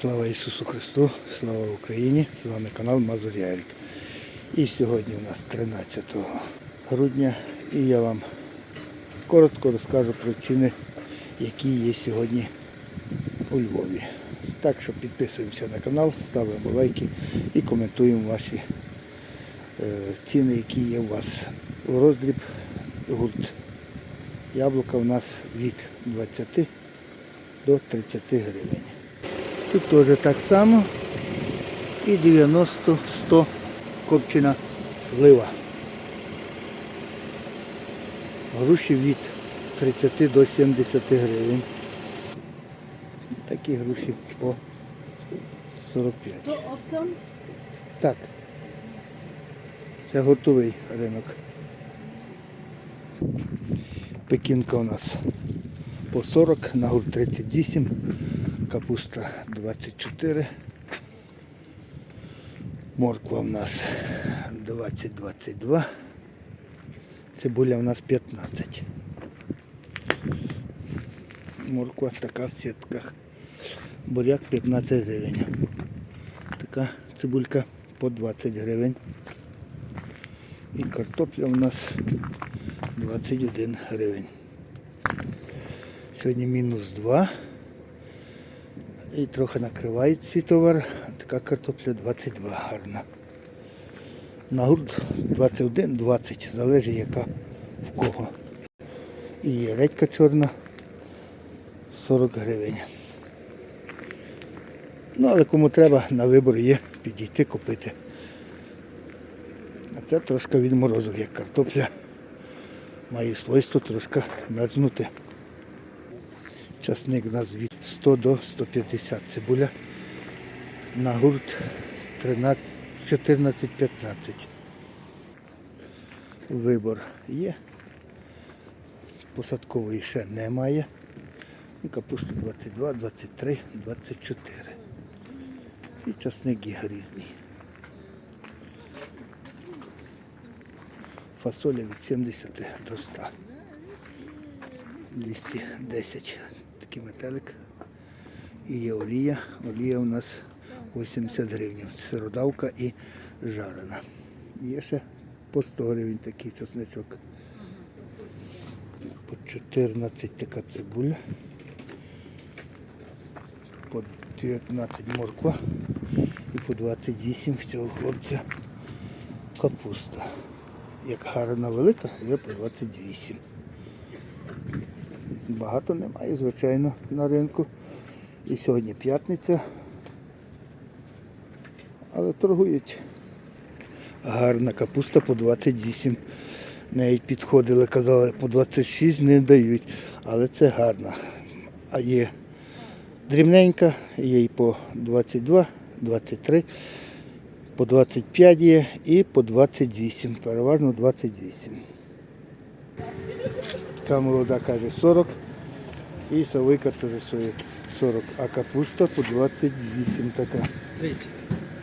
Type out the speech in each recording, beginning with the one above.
Слава Ісусу Христу, слава Україні! З вами канал Мазур. І сьогодні у нас 13 грудня і я вам коротко розкажу про ціни, які є сьогодні у Львові. Так що підписуємося на канал, ставимо лайки і коментуємо ваші е, ціни, які є у вас у роздріб гурт. Яблука у нас від 20 до 30 гривень. Тут теж так само. І 90-100 копчена слива. Груші від 30 до 70 гривень. Такі груші по 45. То оптом Так. Це готовий ринок. Пекінка у нас по 40, на гурт 38, капуста 24. Морква у нас 20-22. Цибуля у нас 15. Морква така в сітках. Буряк 15 гривень. Така цибулька по 20 гривень. І картопля у нас 21 гривень. Сьогодні мінус 2. І трохи накривають свій товар. Така картопля 22 гарна. На гурт 21-20, залежить яка в кого. І є редька чорна 40 гривень. Ну, але кому треба, на вибор є підійти купити. А це трошки від як картопля. Має свойство трошки мерзнути. Часник у нас від 100 до 150 цибуля. На гурт 14-15. Вибор є. Посадкової ще немає. Капуста 22, 23, 24. І часник є різний. Фасоля від 70 до 100. 210 такий метелик. І є олія. Олія у нас 80 гривень. Сиродавка і жарена. Є ще по 100 гривень такий часничок. По 14 така цибуля. По 19 морква і по 28 в цього хлопця капуста. Як гарна велика, є по 28. Багато немає, звичайно, на ринку. І сьогодні п'ятниця. Але торгують. Гарна капуста по 28. Навіть підходили, казали, по 26 не дають. Але це гарна. А є дрібненька, є і по 22, 23, по 25 є і по 28. Переважно 28. Така молода каже 40. І савика теж стоїть 40. А капуста по 28 така. 30.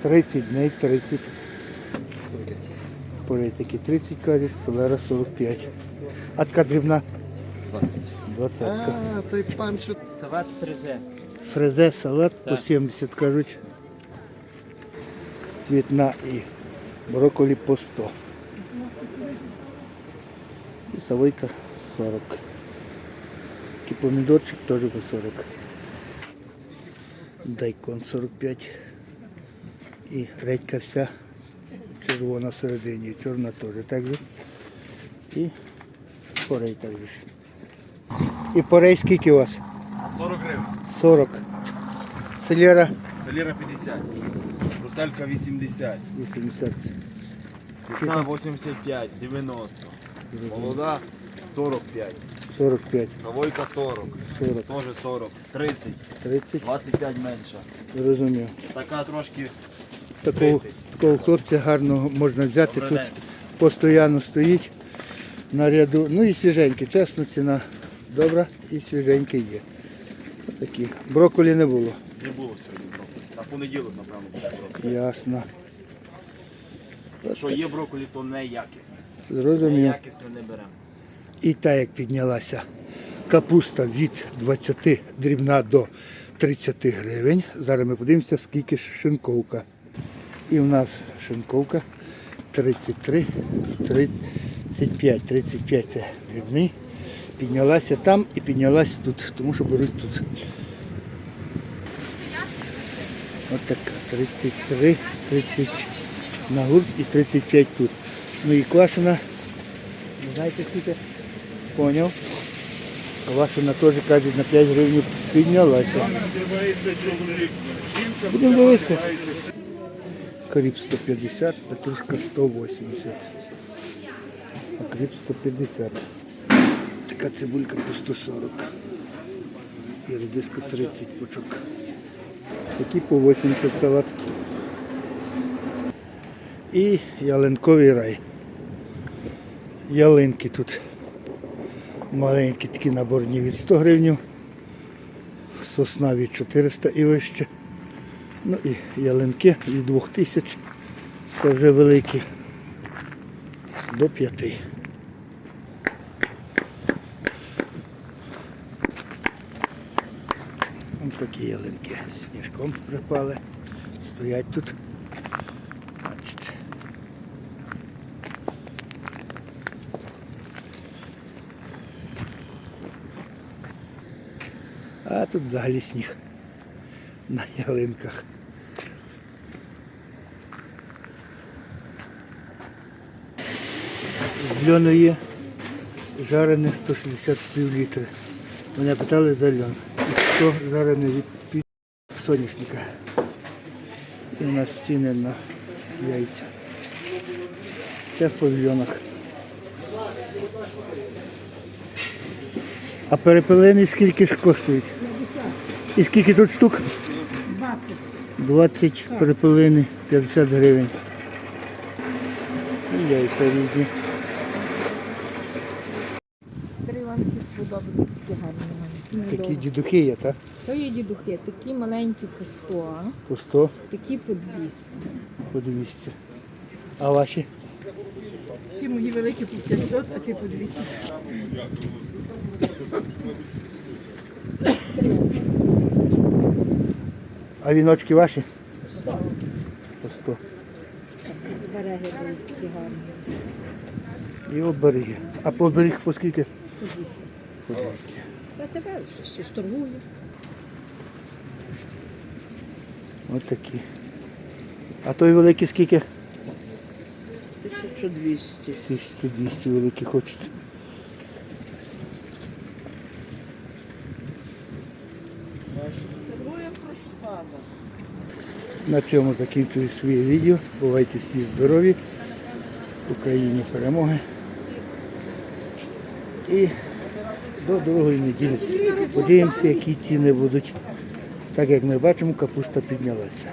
30 дней 30. Порей такі 30 кажуть, селера 45. А така дрібна 20. 20. А, той пан що салат фрезе. Фрезе салат по Так. 70 кажуть. Цвітна і брокколі по 100. І савойка 40. Такий помідорчик теж по 40. Дайкон 45. І редька вся червона всередині, чорна теж так же. І порей так же. І порей скільки у вас? 40 гривень. 40. Селера Саліра 50. Русалька 80. 80. Цвітна 85, 90. Молода 45. 45, Савойка 40. 40, Теж 40. 30. 30. 25 менша. Зрозумів. Така трошки Такого, 30. такого хлопця гарного можна взяти. Добрий Тут день. постійно стоїть на ряду. Ну і свіженький. Чесно, ціна добра і свіженький є. Такі. Брокколі не було. не було сьогодні брокколі. На понеділок, напевно, буде брокколі. Ясно. Якщо є брокколі, то не якісне. Зрозумів. Неякісне не беремо. І та як піднялася капуста від 20 дрібна до 30 гривень. Зараз ми подивимося, скільки шинковка. І в нас шинковка 33, 35. 35 це дрібний. Піднялася там і піднялася тут, тому що беруть тут. От так, 33, 30 на гурт і 35 тут. Ну і квашена, знаєте скільки? Поняв. Квашена теж кажуть на 5 гривень піднялася. Будемо дивитися. Кріп 150, петрушка 180. А кріп 150. Така цибулька по 140. І редиска 30 пучок. Такі по 80 салат. І ялинковий рай. Ялинки тут маленькі такі наборні від 100 гривень, сосна від 400 і вище. Ну і ялинки від 2000, це вже великі, до 5. Ось такі ялинки сніжком припали, стоять тут. А тут взагалі сніг на ялинках. З льону є жарених 160 пів літри. Мене питали за льон. І хто жарений від під соняшника. І у нас ціни на яйця. Це в павільйонах. А перепелини скільки ж коштують? І скільки тут штук? 20. 20 перепелини, 50 гривень. І яйця різні. Вам всі сподобаються такі гарні. Такі дідухи є, так? То є дідухи, такі маленькі по 100, По 100, такі по 200. по 200. А ваші? Ті мої великі по 500, а ти по 200. А віночки ваші? 100. По 100. Береги такі гарні. І оберіги. А по оберіг по скільки? По 200. По 200. Я тебе ще ж торгую. Ось такі. А той великий скільки? 1200. 1200 великі хочуть. На цьому закінчую своє відео. Бувайте всі здорові. Україні перемоги. І до другої неділі. Подивимося, які ціни будуть. Так як ми бачимо, капуста піднялася.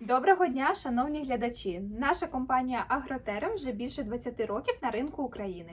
Доброго дня, шановні глядачі! Наша компанія Агротерем вже більше 20 років на ринку України.